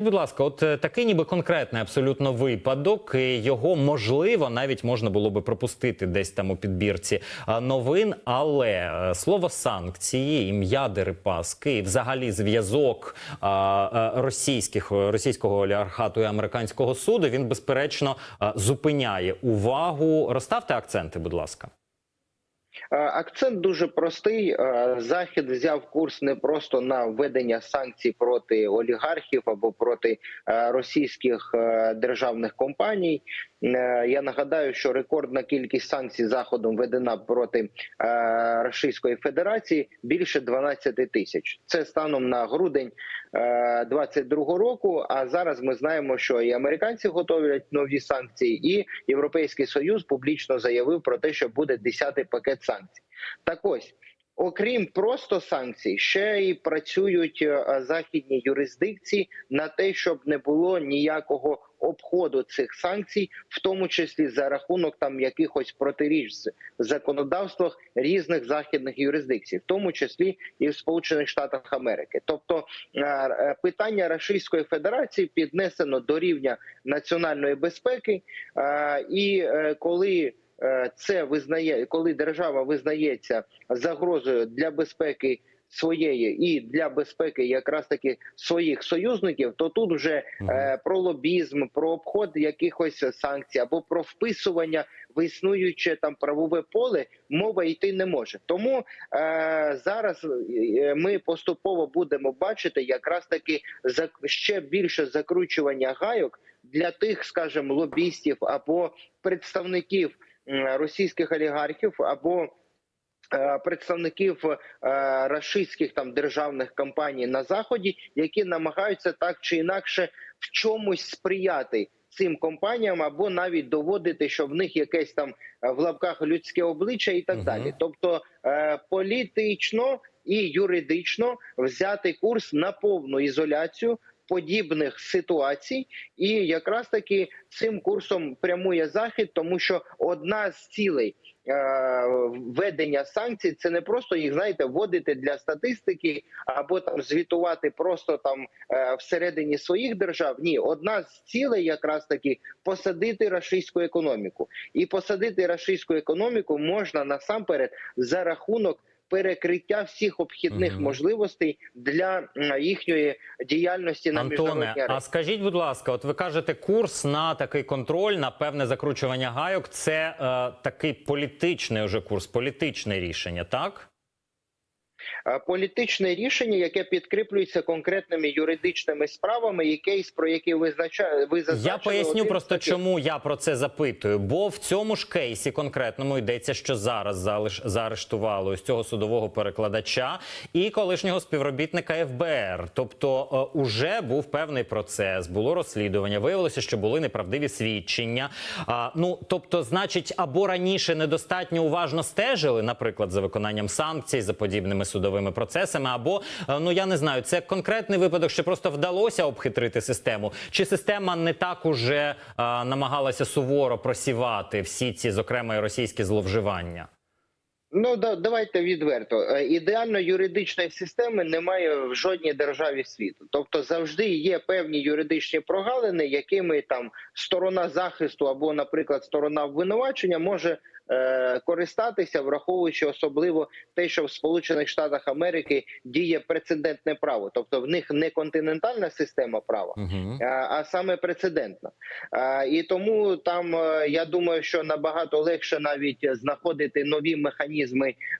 Будь ласка, от е, такий ніби конкретний абсолютно випадок. і Його можливо навіть можна було би пропустити десь там у підбірці новин. Але е, слово санкції, ім'я Дерипаски, і взагалі зв'язок е, російських російського олігархату і американського суду він безперечно зупиняє увагу. Розставте акценти, будь ласка. Е, Акцент дуже простий. Е, Захід взяв курс не просто на введення санкцій проти олігархів або проти е, російських державних компаній. Е, Я нагадаю, що рекордна кількість санкцій заходом введена проти е, Російської Федерації більше 12 тисяч. Це станом на грудень 22 року. А зараз ми знаємо, що і американці готують нові санкції, і Європейський Союз публічно заявив про те, що буде 10-й пакет санкцій. Так ось. Окрім просто санкцій, ще й працюють е, західні юрисдикції на те, щоб не було ніякого обходу цих санкцій, в тому числі за рахунок там якихось протиріч в законодавствах різних західних юрисдикцій, в тому числі і в Сполучених Штатах Америки. Тобто е, е, питання Російської Федерації піднесено до рівня національної безпеки, і коли це визнає, коли держава визнається загрозою для безпеки своєї і для безпеки якраз таки своїх союзників, то тут вже е, про лобізм, про обход якихось санкцій або про вписування в існуюче там правове поле мова йти не може. Тому е, зараз е, ми поступово будемо бачити якраз таки ще більше закручування гайок для тих, скажімо, лобістів або представників російських олігархів або е, представників е, рашистських там державних компаній на заході, які намагаються так чи інакше в чомусь сприяти цим компаніям, або навіть доводити, що в них якесь там е, в лапках людське обличчя, і так Мгм. далі. Тобто політично і юридично взяти курс на повну ізоляцію. Подібних ситуацій, і якраз таки цим курсом прямує захід, тому що одна з цілей е, введення санкцій це не просто їх знаєте вводити для статистики або там звітувати просто там е, всередині своїх держав. Ні, одна з цілей якраз таки посадити рашистську економіку, і посадити рашистську економіку можна насамперед за рахунок. Перекриття всіх обхідних угу. можливостей для їхньої діяльності на Антоне, а скажіть, будь ласка, от ви кажете, курс на такий контроль, на певне закручування гайок це е, такий політичний уже курс, політичне рішення, так? Е, політичне рішення, яке підкріплюється конкретними юридичними справами, і кейс, про який ви зазначали, ви Я поясню просто, чому я про це запитую. Бо в цьому ж кейсі конкретному йдеться, що зараз залиш заарештували ось цього судового перекладача і колишнього співробітника ФБР. Тобто, е, уже був певний процес, було розслідування. Виявилося, що були неправдиві свідчення. А, ну тобто, значить, або раніше недостатньо уважно стежили, наприклад, за виконанням санкцій, за подібними судовими процесами, або е, ну я не знаю, це конкретний випадок, що просто вдалося обхитрити систему, чи система не так уже е, намагалася суворо просівати всі ці, зокрема, і російські зловживання. Ну да, давайте відверто. Е, Ідеально юридичної системи немає в жодній державі світу. Тобто завжди є певні юридичні прогалини, якими там сторона захисту або, наприклад, сторона обвинувачення може е, користатися, враховуючи особливо те, що в Сполучених Штатах Америки діє прецедентне право, тобто в них не континентальна система права. Угу. а- а саме прецедентна. А, І тому там е, я думаю, що набагато легше навіть знаходити нові механізми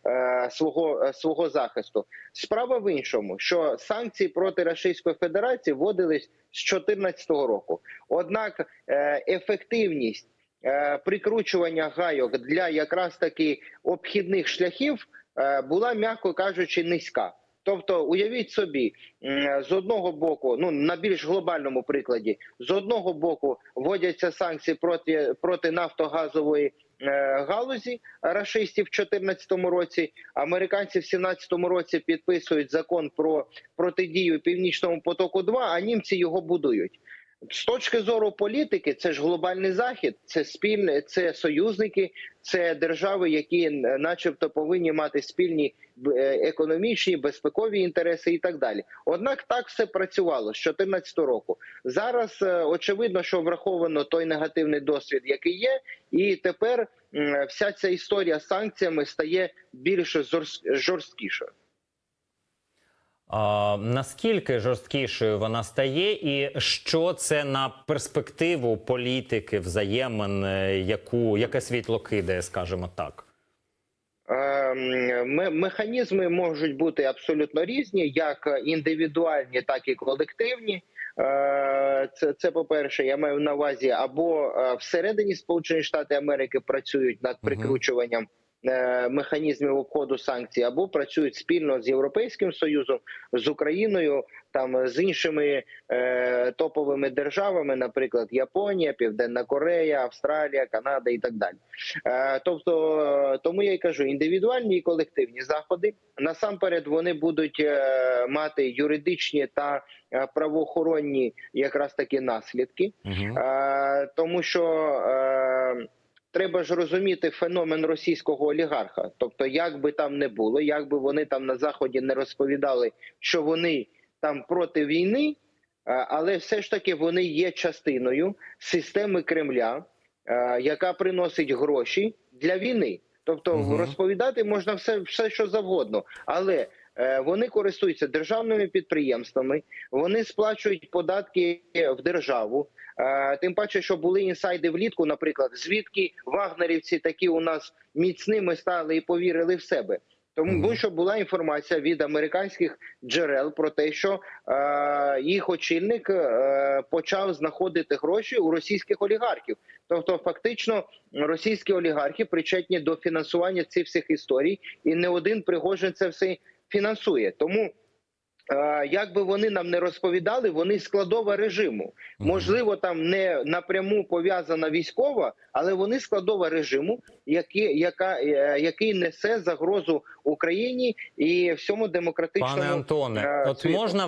е, свого е, свого захисту. Справа в іншому, що санкції проти Російської Федерації вводились з 2014 року. Однак е, ефективність е, прикручування гайок для якраз таки обхідних шляхів е, була, м'яко кажучи, низька. Тобто, уявіть собі, з одного боку, ну на більш глобальному прикладі, з одного боку вводяться санкції проти проти нафтогазової е, галузі рашистів в 2014 році. Американці в 2017 році підписують закон про протидію північному потоку. 2 а німці його будують. З точки зору політики, це ж глобальний захід, це спільне, це союзники, це держави, які, начебто, повинні мати спільні е, економічні, безпекові інтереси і так далі. Однак так все працювало з 2014 року. Зараз е, очевидно, що враховано той негативний досвід, який є, і тепер вся ця історія з санкціями стає більш жорст- жорсткішою. А, наскільки жорсткішою вона стає, і що це на перспективу політики взаємин, е, яку яке світло кидає, скажімо так? Ем, Механізми можуть бути абсолютно різні, як індивідуальні, так і колективні. Е, Це, це по-перше, я маю на увазі, або е, всередині Сполучених Штатів Америки працюють над прикручуванням механізмів обходу санкцій, або працюють спільно з Європейським Союзом, з Україною, там з іншими е, топовими державами, наприклад, Японія, Південна Корея, Австралія, Канада і так далі. Е, Тобто, е, тому я й кажу, індивідуальні і колективні заходи насамперед вони будуть е, мати юридичні та е, правоохоронні якраз такі наслідки, Угу. Е, тому що е, треба ж розуміти феномен російського олігарха. Тобто, як би там не було, як би вони там на заході не розповідали, що вони там проти війни, е, але все ж таки вони є частиною системи Кремля, е, яка приносить гроші для війни. Тобто Мгм. розповідати можна все, все, що завгодно, але вони користуються державними підприємствами, вони сплачують податки в державу. Е, Тим паче, що були інсайди влітку, наприклад, звідки вагнерівці такі у нас міцними стали і повірили в себе. Тому що була інформація від американських джерел про те, що е, їх очільник е, почав знаходити гроші у російських олігархів. Тобто, фактично, російські олігархи причетні до фінансування цих всіх історій, і не один Пригожин це все фінансує. Тому е, як би вони нам не розповідали, вони складова режиму. Можливо, там не напряму пов'язана військова, але вони складова режиму, який, яка, е, який несе загрозу Україні і всьому демократичному Пане Антоне, Світу. от можна